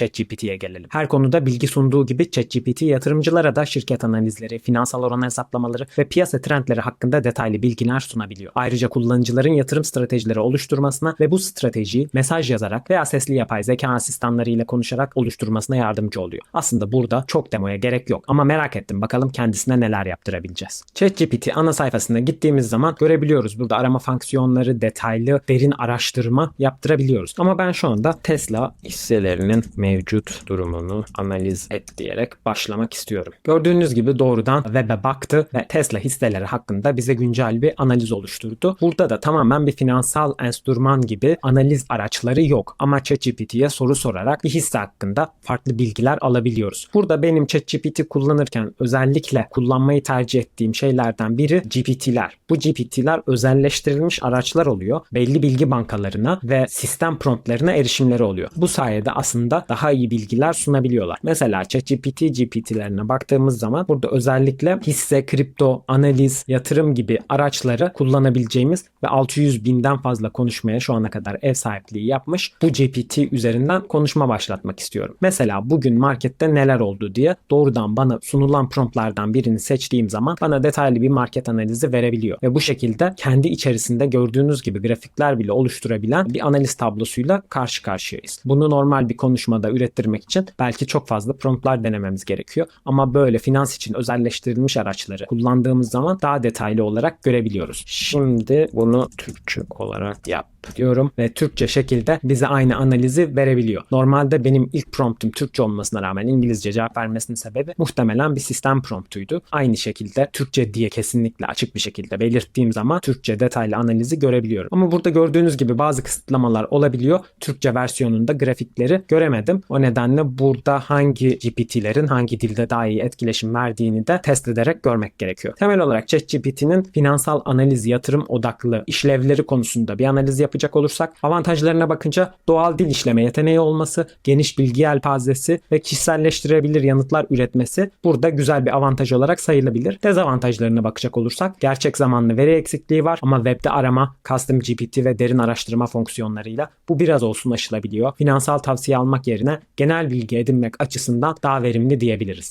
ChatGPT'ye gelelim. Her konuda bilgi sunduğu gibi ChatGPT yatırımcılara da şirket analizleri, finansal oran hesaplamaları ve piyasa trendleri hakkında detaylı bilgiler sunabiliyor. Ayrıca kullanıcıların yatırım stratejileri oluşturmasına ve bu stratejiyi mesaj yazarak veya sesli yapay zeka asistanları ile konuşarak oluşturmasına yardımcı oluyor. Aslında burada çok demoya gerek yok ama merak ettim bakalım kendisine neler yaptırabileceğiz. ChatGPT ana sayfasına gittiğimiz zaman görebiliyoruz. Burada arama fonksiyonları, detaylı, derin araştırma yaptırabiliyoruz. Ama ben şu anda Tesla hisselerinin mevcut durumunu analiz et diyerek başlamak istiyorum. Gördüğünüz gibi doğrudan web'e baktı ve Tesla hisseleri hakkında bize güncel bir analiz oluşturdu. Burada da tamamen bir finansal enstrüman gibi analiz araçları yok. Ama ChatGPT'ye soru sorarak bir hisse hakkında farklı bilgiler alabiliyoruz. Burada benim ChatGPT kullanırken özellikle kullanmayı tercih ettiğim şeylerden biri GPT'ler. Bu GPT'ler özelleştirilmiş araçlar oluyor. Belli bilgi bankalarına ve sistem promptlarına erişimleri oluyor. Bu sayede aslında daha iyi bilgiler sunabiliyorlar. Mesela ChatGPT GPT'lerine baktığımız zaman burada özellikle hisse, kripto, analiz, yatırım gibi araçları kullanabileceğimiz ve 600 binden fazla konuşmaya şu ana kadar ev sahipliği yapmış bu GPT üzerinden konuşma başlatmak istiyorum. Mesela bugün markette neler oldu diye doğrudan bana sunulan promptlardan birini seçtiğim zaman bana detaylı bir market analizi verebiliyor. Ve bu şekilde kendi içerisinde gördüğünüz gibi grafikler bile oluşturabilen bir analiz tablosuyla karşı karşıyayız. Bunu normal bir konuşmada ürettirmek için belki çok fazla promptlar denememiz gerekiyor. Ama böyle finans için özelleştirilmiş araçları kullandığımız zaman daha detaylı olarak görebiliyoruz. Şimdi bunu Türkçe olarak yap diyorum ve Türkçe şekilde bize aynı analizi verebiliyor. Normalde benim ilk promptum Türkçe olmasına rağmen İngilizce cevap vermesinin sebebi muhtemelen bir sistem promptuydu. Aynı şekilde Türkçe diye kesinlikle açık bir şekilde belirttiğim zaman Türkçe detaylı analizi görebiliyorum. Ama burada gördüğünüz gibi bazı kısıtlamalar olabiliyor. Türkçe versiyonunda grafikleri göremedim. O nedenle burada hangi GPT'lerin hangi dilde daha iyi etkileşim verdiğini de test ederek görmek gerekiyor. Temel olarak ChatGPT'nin finansal analiz, yatırım odaklı işlevleri konusunda bir analiz yapacak olursak avantajlarına bakınca doğal dil işleme yeteneği olması, geniş bilgi yelpazesi ve kişiselleştirebilir yanıtlar üretmesi burada güzel bir avantaj olarak sayılabilir. Dezavantajlarına bakacak olursak gerçek zamanlı veri eksikliği var ama webde arama, custom GPT ve derin araştırma fonksiyonlarıyla bu biraz olsun aşılabiliyor. Finansal tavsiye almak yerine genel bilgi edinmek açısından daha verimli diyebiliriz.